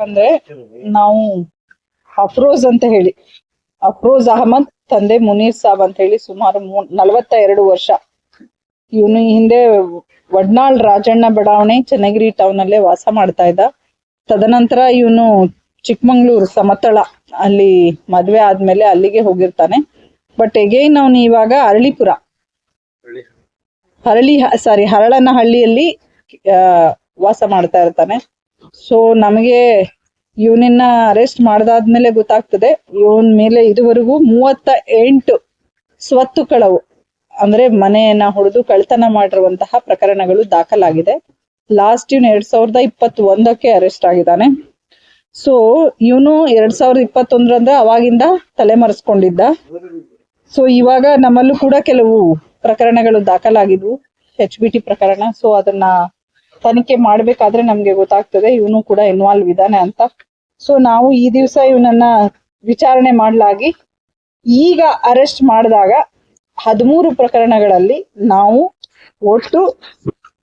ಅಂದ್ರೆ ನಾವು ಅಫ್ರೋಜ್ ಅಂತ ಹೇಳಿ. ಅಫ್ರೋಜ್ ಅಹಮದ್ ತಂದೆ ಮುನೀರ್ ಸಾಬ್ ಅಂತ ಹೇಳಿ ಸುಮಾರು ಮೂ- ನಲವತ್ತ ಎರಡು ವರ್ಷ. ಇವನು ಹಿಂದೆ ವಡ್ನಾಳ್ ರಾಜಣ್ಣ ಬಡಾವಣೆ ಚನ್ನಗಿರಿ ಟೌನ್ ಅಲ್ಲೇ ವಾಸ ಮಾಡ್ತಾ ಇದ್ದ. ತದನಂತರ ಇವನು ಚಿಕ್ಕಮಂಗ್ಳೂರು ಸಮತಳ ಅಲ್ಲಿ ಮದ್ವೆ ಆದ್ಮೇಲೆ ಅಲ್ಲಿಗೆ ಹೋಗಿರ್ತಾನೆ. ಬಟ್ ಎಗೈನ್ ಅವನು ಇವಾಗ ಅರಳಿಪುರ. ಹರಳಿ ಸಾರಿ ಹರಳನ ಹಳ್ಳಿಯಲ್ಲಿ ವಾಸ ಮಾಡ್ತಾ ಇರ್ತಾನೆ. ಸೊ ನಮಗೆ ಇವನನ್ನ ಅರೆಸ್ಟ್ ಮಾಡದಾದ್ಮೇಲೆ ಗೊತ್ತಾಗ್ತದೆ. ಇವನ್ ಮೇಲೆ ಇದುವರೆಗೂ ಮೂವತ್ತ ಎಂಟು ಸ್ವತ್ತು ಕಳವು, ಅಂದ್ರೆ ಮನೆಯನ್ನ ಹೊಡೆದು ಕಳ್ತನ ಮಾಡಿರುವಂತಹ ಪ್ರಕರಣಗಳು ದಾಖಲಾಗಿದೆ. ಲಾಸ್ಟ್ ಇವನು ಎರಡ್ ಸಾವಿರದ ಇಪ್ಪತ್ತ್ ಒಂದಕ್ಕೆ ಅರೆಸ್ಟ್ ಆಗಿದ್ದಾನೆ. ಸೊ ಇವನು ಎರಡ್ ಸಾವಿರದ ಇಪ್ಪತ್ತೊಂದ್ರಂದ್ರೆ ಅವಾಗಿಂದ ತಲೆಮರೆಸ್ಕೊಂಡಿದ್ದ. ಸೊ ಇವಾಗ ನಮ್ಮಲ್ಲೂ ಕೂಡ ಕೆಲವು ಪ್ರಕರಣಗಳು ದಾಖಲಾಗಿದ್ವು ಎಚ್ ಬಿ ಟಿ ಪ್ರಕರಣ. ಸೊ ಅದನ್ನ ತನಿಖೆ ಮಾಡ್ಬೇಕಾದ್ರೆ ನಮ್ಗೆ ಗೊತ್ತಾಗ್ತದೆ, ಇವನು ಕೂಡ ಇನ್ವಾಲ್ವ್ ಇದ್ದಾನೆ ಅಂತ. ಸೊ ನಾವು ಈ ದಿವಸ ಇವನನ್ನ ವಿಚಾರಣೆ ಮಾಡಲಾಗಿ, ಈಗ ಅರೆಸ್ಟ್ ಮಾಡಿದಾಗ ಹದಿಮೂರು ಪ್ರಕರಣಗಳಲ್ಲಿ ನಾವು ಒಟ್ಟು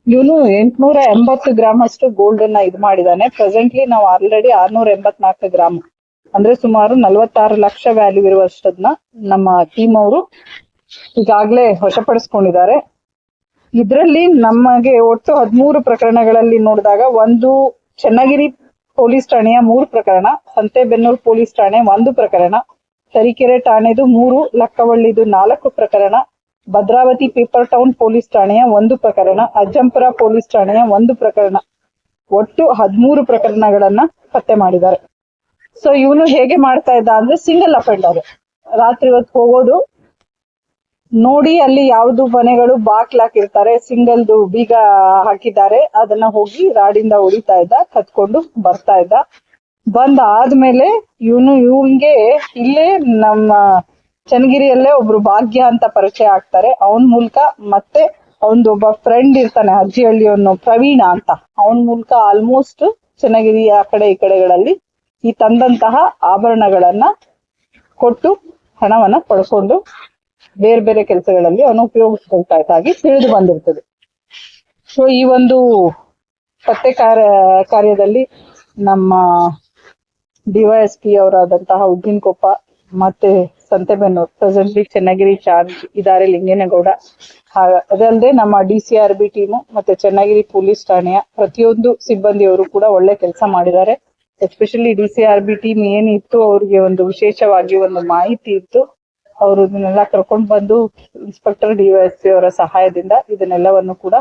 ಇವನು ಎಂಟ್ನೂರ ಎಂಬತ್ತು ಗ್ರಾಮ್ ಅಷ್ಟು ಗೋಲ್ಡ್ ಅನ್ನ ಇದು ಮಾಡಿದಾನೆ ಪ್ರೆಸೆಂಟ್ಲಿ ನಾವು ಆಲ್ರೆಡಿ ಆರ್ನೂರ ಎಂಬತ್ನಾಲ್ಕು ಗ್ರಾಮ್. ಅಂದ್ರೆ ಸುಮಾರು ನಲವತ್ತಾರು ಲಕ್ಷ ವ್ಯಾಲ್ಯೂ ಇರುವಷ್ಟನ್ನ ನಮ್ಮ ಟೀಮ್ ಅವರು ಈಗಾಗ್ಲೇ ವಶಪಡಿಸ್ಕೊಂಡಿದ್ದಾರೆ. ಇದರಲ್ಲಿ ನಮಗೆ ಒಟ್ಟು ಹದಿಮೂರು ಪ್ರಕರಣಗಳಲ್ಲಿ ನೋಡಿದಾಗ ಒಂದು ಚನ್ನಗಿರಿ ಪೊಲೀಸ್ ಠಾಣೆಯ ಮೂರು ಪ್ರಕರಣ, ಸಂತೆಬೆನ್ನೂರು ಪೊಲೀಸ್ ಠಾಣೆ ಒಂದು ಪ್ರಕರಣ, ತರೀಕೆರೆ ಠಾಣೆದು ಮೂರು, ಲಕ್ಕವಳ್ಳಿದು ನಾಲ್ಕು ಪ್ರಕರಣ, ಭದ್ರಾವತಿ ಪೇಪರ್ ಟೌನ್ ಪೊಲೀಸ್ ಠಾಣೆಯ ಒಂದು ಪ್ರಕರಣ, ಅಜ್ಜಂಪುರ ಪೊಲೀಸ್ ಠಾಣೆಯ ಒಂದು ಪ್ರಕರಣ. ಒಟ್ಟು ಹದಿಮೂರು ಪ್ರಕರಣಗಳನ್ನ ಪತ್ತೆ ಮಾಡಿದ್ದಾರೆ. ಸೊ ಇವನು ಹೇಗೆ ಮಾಡ್ತಾ ಇದ್ದ ಅಂದ್ರೆ ಸಿಂಗಲ್ ಅಫೆಂಡರ್ ರಾತ್ರಿ ಹೊತ್ತು ಹೋಗೋದು ನೋಡಿ ಅಲ್ಲಿ ಯಾವ್ದು ಮನೆಗಳು ಬಾಕ್ಲ್ ಹಾಕಿರ್ತಾರೆ ಸಿಂಗಲ್ದು ಬೀಗ ಹಾಕಿದ್ದಾರೆ, ಅದನ್ನ ಹೋಗಿ ರಾಡಿಂದ ಉಳಿತಾ ಇದ್ದ ಕತ್ಕೊಂಡು ಬರ್ತಾ ಇದ್ದ. ಬಂದ್ ಆದ್ಮೇಲೆ ಇವನು ಇವನ್ಗೆ ಇಲ್ಲೇ ನಮ್ಮ ಚನ್ನಗಿರಿಯಲ್ಲೇ ಒಬ್ರು ಭಾಗ್ಯ ಅಂತ ಪರಿಚಯ ಆಗ್ತಾರೆ. ಅವನ್ ಮೂಲಕ ಮತ್ತೆ ಅವನ್ದು ಒಬ್ಬ ಫ್ರೆಂಡ್ ಇರ್ತಾನೆ ಅಜ್ಜಿಹಳ್ಳಿ ಅವನು ಪ್ರವೀಣ ಅಂತ. ಅವನ್ ಮೂಲಕ ಆಲ್ಮೋಸ್ಟ್ ಚನ್ನಗಿರಿ ಆ ಕಡೆ ಈ ಕಡೆಗಳಲ್ಲಿ ಈ ತಂದಂತಹ ಆಭರಣಗಳನ್ನ ಕೊಟ್ಟು ಹಣವನ್ನ ಪಡ್ಕೊಂಡು ಬೇರೆ ಬೇರೆ ಕೆಲಸಗಳಲ್ಲಿ ಅವನು ಉಪಯೋಗಿಸ್ಕೊಳ್ತಾಗಿ ತಿಳಿದು ಬಂದಿರ್ತದೆ. ಸೊ ಈ ಒಂದು ಪತ್ತೆ ಕಾರ್ಯ, ಕಾರ್ಯದಲ್ಲಿ ನಮ್ಮ ಡಿವೈಎಸ್ಪಿ ಅವರಾದಂತಹ ಉಗ್ಗಿನಕೊಪ್ಪ ಮತ್ತೆ ಸಂತೆಬೆನ್ನೂರು ಪ್ರೆಸೆಂಟ್ಲಿ ಚನ್ನಗಿರಿ ಚಾರ್ಜ್ ಇದಾರೆ ಲಿಂಗೇನಗೌಡ. ಅದಲ್ಲದೆ ನಮ್ಮ D C R B team ಮತ್ತೆ ಚನ್ನಗಿರಿ ಪೊಲೀಸ್ ಠಾಣೆಯ ಪ್ರತಿಯೊಂದು ಸಿಬ್ಬಂದಿಯವರು ಕೂಡ ಒಳ್ಳೆ ಕೆಲಸ ಮಾಡಿದ್ದಾರೆ. Especially D C R B team ಏನಿತ್ತು, ಅವ್ರಿಗೆ ಒಂದು ವಿಶೇಷವಾಗಿ ಒಂದು ಮಾಹಿತಿ ಇತ್ತು. ಅವರು ಇದನ್ನೆಲ್ಲ ಕರ್ಕೊಂಡು ಬಂದು ಇನ್ಸ್ಪೆಕ್ಟರ್ ಡಿವೈಎಸ್ಪಿ ಅವರ ಸಹಾಯದಿಂದ ಇದನ್ನೆಲ್ಲವನ್ನು ಕೂಡ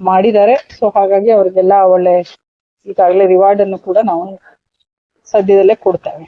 ಮಾಡಿದ್ದಾರೆ. ಸೊ ಹಾಗಾಗಿ ಅವರಿಗೆಲ್ಲ ಒಳ್ಳೆ ಈಗಾಗಲೇ ರಿವಾರ್ಡ್ ಅನ್ನು ಕೂಡ ನಾವು ಸದ್ಯದಲ್ಲೇ ಕೊಡ್ತೇವೆ.